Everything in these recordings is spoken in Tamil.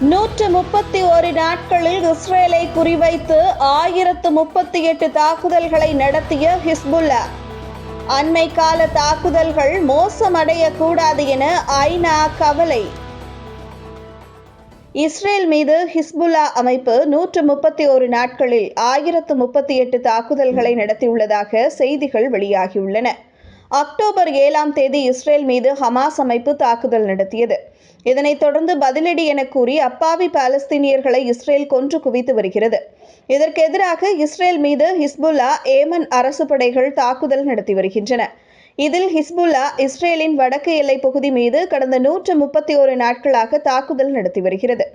நூற்று முப்பத்தி ஒரு நாட்களில் இஸ்ரேலை குறிவைத்து ஆயிரத்து முப்பத்தி எட்டு தாக்குதல்களை நடத்திய ஹிஸ்புல்லா. அண்மை கால தாக்குதல்கள் மோசமடையக்கூடாது என ஐநா கவலை. இஸ்ரேல் மீது ஹிஸ்புல்லா அமைப்பு நூற்று முப்பத்தி ஒரு நாட்களில் ஆயிரத்து முப்பத்தி எட்டு தாக்குதல்களை நடத்தியுள்ளதாக செய்திகள் வெளியாகியுள்ளன. அக்டோபர் ஏழாம் தேதி இஸ்ரேல் மீது ஹமாஸ் அமைப்பு தாக்குதல் நடத்தியது. இதனைத் தொடர்ந்து பதிலடி என கூறி அப்பாவி பாலஸ்தீனியர்களை இஸ்ரேல் கொன்று குவித்து வருகிறது. இதற்கு எதிராக இஸ்ரேல் மீது ஹிஸ்புல்லா ஏமன் அரசு படைகள் தாக்குதல் நடத்தி வருகின்றன. இதில் ஹிஸ்புல்லா இஸ்ரேலின் வடக்கு எல்லைப் பகுதி மீது கடந்த நூற்று முப்பத்தி ஓரு நாட்களாக தாக்குதல் நடத்தி வருகிறது.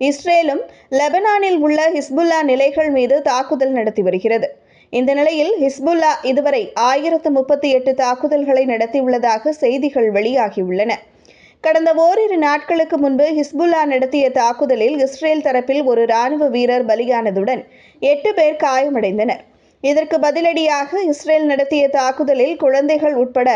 இஸ்ரேலும் லெபனானில் உள்ள ஹிஸ்புல்லா நிலைகள் மீது தாக்குதல் நடத்தி வருகிறது. இந்த நிலையில் ஹிஸ்புல்லா இதுவரை ஆயிரத்து முப்பத்தி எட்டு தாக்குதல்களை நடத்தியுள்ளதாக செய்திகள் வெளியாகியுள்ளன. கடந்த ஓரிரு நாட்களுக்கு முன்பு ஹிஸ்புல்லா நடத்திய தாக்குதலில் இஸ்ரேல் தரப்பில் ஒரு ராணுவ வீரர் பலியானதுடன் எட்டு பேர் காயமடைந்தனர். இதற்கு பதிலடியாக இஸ்ரேல் நடத்திய தாக்குதலில் குழந்தைகள் உட்பட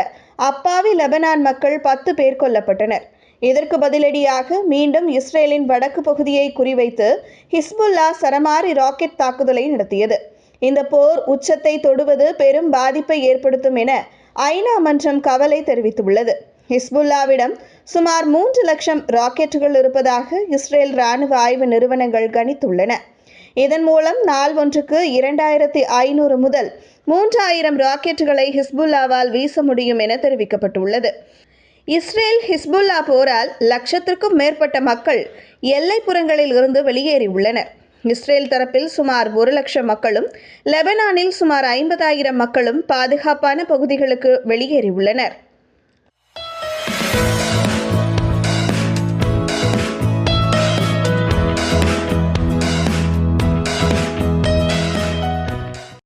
அப்பாவி லெபனான் மக்கள் பத்து பேர் கொல்லப்பட்டனர். இதற்கு பதிலடியாக மீண்டும் இஸ்ரேலின் வடக்கு பகுதியை குறிவைத்து ஹிஸ்புல்லா சரமாரி ராக்கெட் தாக்குதலை நடத்தியது. இந்த போர் உச்சத்தை தொடுவது பெரும் பாதிப்பை ஏற்படுத்தும் என ஐநா மன்றம் கவலை தெரிவித்துள்ளது. ஹிஸ்புல்லாவிடம் சுமார் மூன்று லட்சம் ராக்கெட்டுகள் இருப்பதாக இஸ்ரேல் ராணுவ ஆய்வு நிறுவனங்கள் கணித்துள்ளன. இதன் மூலம் நாள் ஒன்றுக்கு இரண்டாயிரத்தி ஐநூறு முதல் மூன்றாயிரம் ராக்கெட்டுகளை ஹிஸ்புல்லாவால் வீச முடியும் என தெரிவிக்கப்பட்டுள்ளது. இஸ்ரேல் ஹிஸ்புல்லா போரால் லட்சத்திற்கும் மேற்பட்ட மக்கள் எல்லைப்புறங்களில் இருந்து வெளியேறியுள்ளனர். இஸ்ரேல் தரப்பில் சுமார் ஒரு லட்சம் மக்களும் லெபனானில் சுமார் ஐம்பதாயிரம் மக்களும் பாதுகாப்பான பகுதிகளுக்கு வெளியேறியுள்ளனர்.